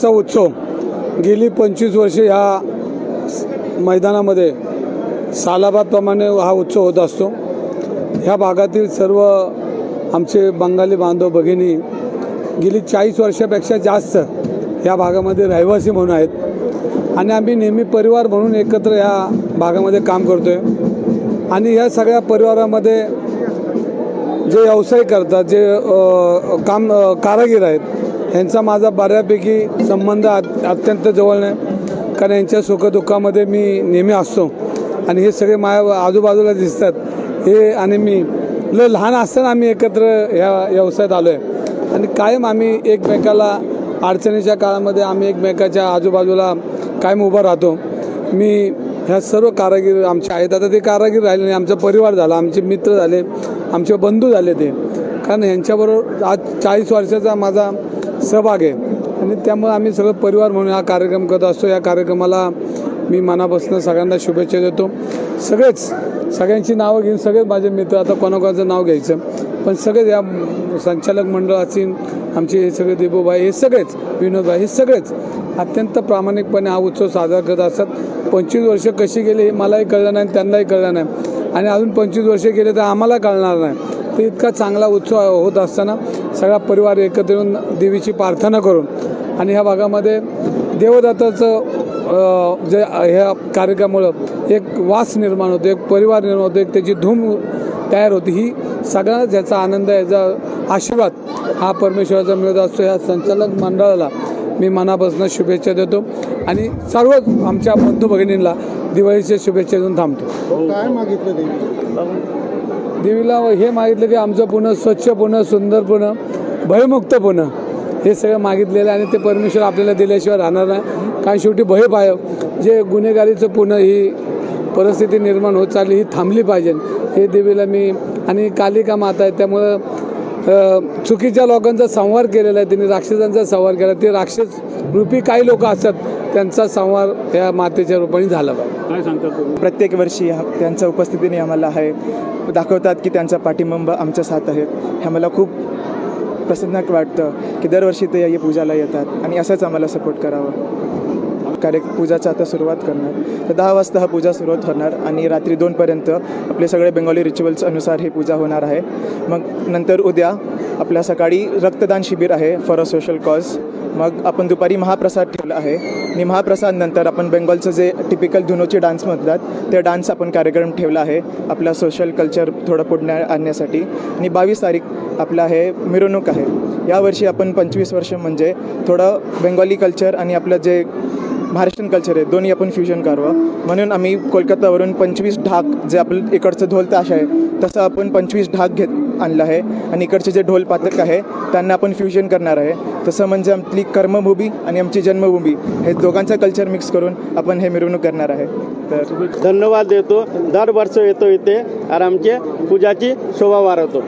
आजचा उत्सव गेली पंचवीस वर्षे ह्या मैदानामध्ये सालाबादप्रमाणे हा उत्सव होत असतो. ह्या भागातील सर्व आमचे बंगाली बांधव भगिनी गेली चाळीस वर्षापेक्षा जास्त या भागामध्ये रहिवासी म्हणून आहेत. आणि आम्ही नेहमी परिवार म्हणून एकत्र या भागामध्ये काम करतो आहे आणि या सगळ्या परिवारामध्ये जे व्यवसाय करतात जे काम कारागीर आहेत यांचा माझा बऱ्यापैकी संबंध अत्यंत जवळ आहे कारण यांच्या सुखदुःखामध्ये मी नेहमी असतो. आणि हे सगळे माझ्या आजूबाजूला दिसतात. हे आणि मी. ल लहान असताना आम्ही एकत्र ह्या व्यवसायात आलो आहे आणि कायम आम्ही एकमेकाला अडचणीच्या काळामध्ये आम्ही एकमेकाच्या आजूबाजूला कायम उभा राहतो. मी ह्या सर्व कारागीर आमच्या आहेत. आता ते कारागीर राहिले नाही. आमचा परिवार झाला. आमचे मित्र झाले. आमचे बंधू झाले ते. कारण ह्यांच्याबरोबर आज चाळीस वर्षाचा माझा सहभाग आहे. आणि त्यामुळे आम्ही सगळं परिवार म्हणून हा कार्यक्रम करत असतो. या कार्यक्रमाला मी मनापासून सगळ्यांना शुभेच्छा देतो. सगळेच सगळ्यांची नावं घेऊन सगळेच माझे मित्र आता कोणाकोणाचं नाव घ्यायचं. पण सगळेच या संचालक मंडळ असतील आमचे हे सगळे देबूभाई हे सगळेच विनोदभाई हे सगळेच अत्यंत प्रामाणिकपणे हा उत्सव साजरा करत असतात. पंचवीस वर्ष कशी गेली हे मलाही कळलं नाही आणि त्यांनाही कळलं नाही. आणि अजून पंचवीस वर्ष गेले तर आम्हाला कळणार नाही. तर इतका चांगला उत्सव होत असताना सगळा परिवार एकत्र येऊन देवीची प्रार्थना करून आणि ह्या भागामध्ये देवदत्ताचं जे ह्या कार्यक्रमामुळं एक वास निर्माण होतो एक परिवार निर्माण होतो एक त्याची धूम तयार होती. ही सगळा ज्याचा आनंद आहे याचा आशीर्वाद हा परमेश्वराचा मिळत असतो ह्या संचालक मंडळाला मी मनापासून शुभेच्छा देतो. आणि सर्व आमच्या बंधू भगिनींना दिवाळीच्या शुभेच्छा देऊन थांबतो. काय मागितलं देवीला हे मागितलं की आमचं पुणं स्वच्छ पुणं सुंदर पुणं भयमुक्त पुणं हे सगळं मागितलेलं आहे आणि ते परमेश्वर आपल्याला दिल्याशिवाय राहणार नाही. कारण शेवटी भय पाय जे गुन्हेगारीचं पुणं ही परिस्थिती निर्माण होत चालली ही थांबली पाहिजे. हे देवीला मी आणि कालिका माता आहे त्यामुळं चुकीच्या लोकांचा संहार केलेला आहे. त्यांनी राक्षसांचा संहार केला. ते राक्षस रूपी काही लोक असतात त्यांचा संहार या मातेच्या रूपाने झाला पाहिजे. काय सांगतात प्रत्येक वर्षी हा- त्यांच्या उपस्थितीने आम्हाला आहे दाखवतात की त्यांचा पाठिंबा आमच्या साथ आहे. हे आम्हाला खूप प्रसन्न वाटतं की दरवर्षी ते या पूजाला येतात आणि असंच आम्हाला सपोर्ट करावं. कार्य पूजाचा आता सुरुवात करणार. तर दहा वाजता हा पूजा सुरुवात होणार आणि रात्री दोनपर्यंत आपले सगळे बेंगॉली रिच्युअल्स अनुसार ही पूजा होणार आहे. मग नंतर उद्या आपल्या सकाळी रक्तदान शिबिर आहे फॉर अ सोशल कॉज मग आपण दुपारी महाप्रसाद ठेवला आहे. आणि महाप्रसाद नंतर आपण बेंगॉलचं जे टिपिकल धुनोचे डान्स म्हणतात ते डान्स आपण कार्यक्रम ठेवला आहे आपला सोशल कल्चर थोडं पुढे आणण्यासाठी. आणि बावीस तारीख आपला आहे मिरवणूक आहे. यावर्षी आपण पंचवीस वर्ष म्हणजे थोडं बेंगॉली कल्चर आणि आपलं जे महाराष्ट्रीयन कल्चर आहे. दोन्ही आपण फ्युजन करावं. म्हणून आम्ही कोलकातावरून पंचवीस ढाक जे आपलं इकडचं ढोल ताश आहे तसं आपण पंचवीस ढाक घेत आणलं आहे. आणि इकडचे जे ढोल पातक आहे त्यांना आपण फ्युजन करणार आहे. तसं म्हणजे आपली कर्मभूमी आणि आमची जन्मभूमी हे दोघांचं कल्चर मिक्स करून आपण हे मिरवणूक करणार आहे. तर धन्यवाद देतो. दर वर्ष येतो इथे. आणि आमची पूजाची शोभा वाढवतो.